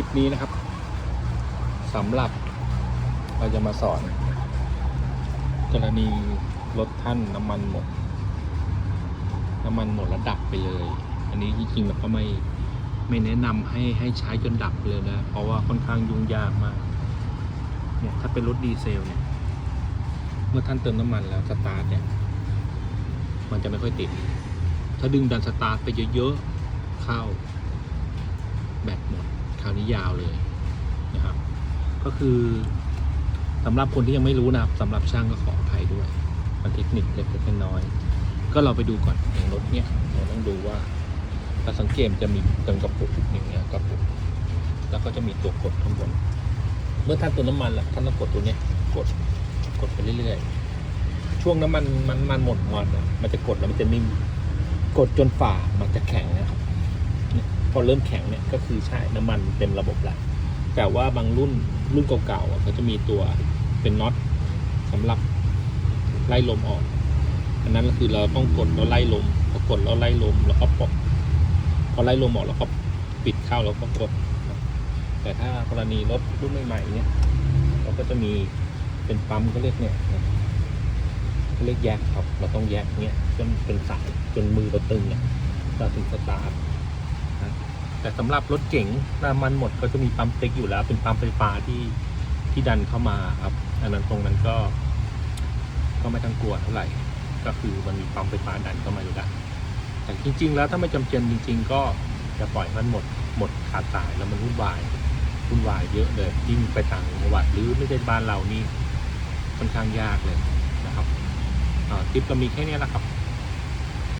ลิปนี้นะครับสำหรับเราจะมาสอน กรณีรถท่านน้ำมันหมด น้ำมันหมดแล้วดับไปเลย อันนี้จริงๆเราก็ไม่ไม่แนะนำให้ให้ใช้จนดับเลยนะ เพราะว่าค่อนข้างยุ่งยากมากเนี่ยถ้าเป็นรถดีเซลเนี่ยเมื่อท่านเติมน้ำมันแล้วสตาร์ทเนี่ยมันจะไม่ค่อยติด ถ้าดึงดันสตาร์ทไปเยอะๆเข้า คราวนี้ยาวเลยนะครับ ก็คือสำหรับคนที่ยังไม่รู้นะครับสำหรับช่างก็ขออภัยด้วยมันเทคนิคเล็กๆน้อยๆก็เราไปดูก่อนอย่างรถเนี่ยเราต้องดูว่าถ้าสังเกตมันจะมีเติมกระปุกอย่างเงี้ยกระปุกแล้วก็จะมีตัวกดข้างบน เมื่อท่านติมน้ำมันแล้วท่านต้องกดตัวเนี้ยกดกดไปเรื่อยๆ ช่วงน้ำมันมันมันหมดงอนอะมันจะกดแล้วมันจะนิ่มกดจนฝ่ามันจะแข็งนะครับ พอเริ่มแข็งเนี่ยก็คือใช่น้ำมันเต็มระบบแล้วแต่ว่าบางรุ่นรุ่นเก่าๆเขาจะมีตัวเป็นน็อตสำหรับไล่ลมออก อันนั้นก็คือเราต้องกดแล้วไล่ลมพอกดแล้วไล่ลมแล้วก็ปลดพอไล่ลมออกแล้วก็ปิดเข้าแล้วก็กด แต่ถ้ากรณีรถรุ่นใหม่ๆเนี่ยเราก็จะมีเป็นปั๊มเขาเรียกเนี่ยเขาเรียกแยกครับ เราต้องแยกเนี่ยจนเป็นสายจนมือเราตึงเนี่ยเราถึงสตาร์ท นะแต่สำหรับรถเก๋งน้ำมันหมดก็จะมีปั๊มติ๊กอยู่แล้ว เป็นปั๊มไฟฟ้าที่ที่ดันเข้ามาครับ อันนั้นตรงนั้นก็ ก็ไม่ต้องกลัวเท่าไหร่ ก็คือมันมีปั๊มไฟฟ้าดันเข้ามาอยู่แล้วแต่จริง ๆ แล้วถ้าไม่จำเป็นจริง ๆ ก็จะปล่อยมันหมดหมดขาดสายแล้วมันวุ่นวายวุ่นวายเยอะเลยยิ่งไปต่างจังหวัดหรือไม่ใช่บ้านเรานี่ค่อนข้างยากเลยนะครับทิปเรามีแค่นี้แหละครับ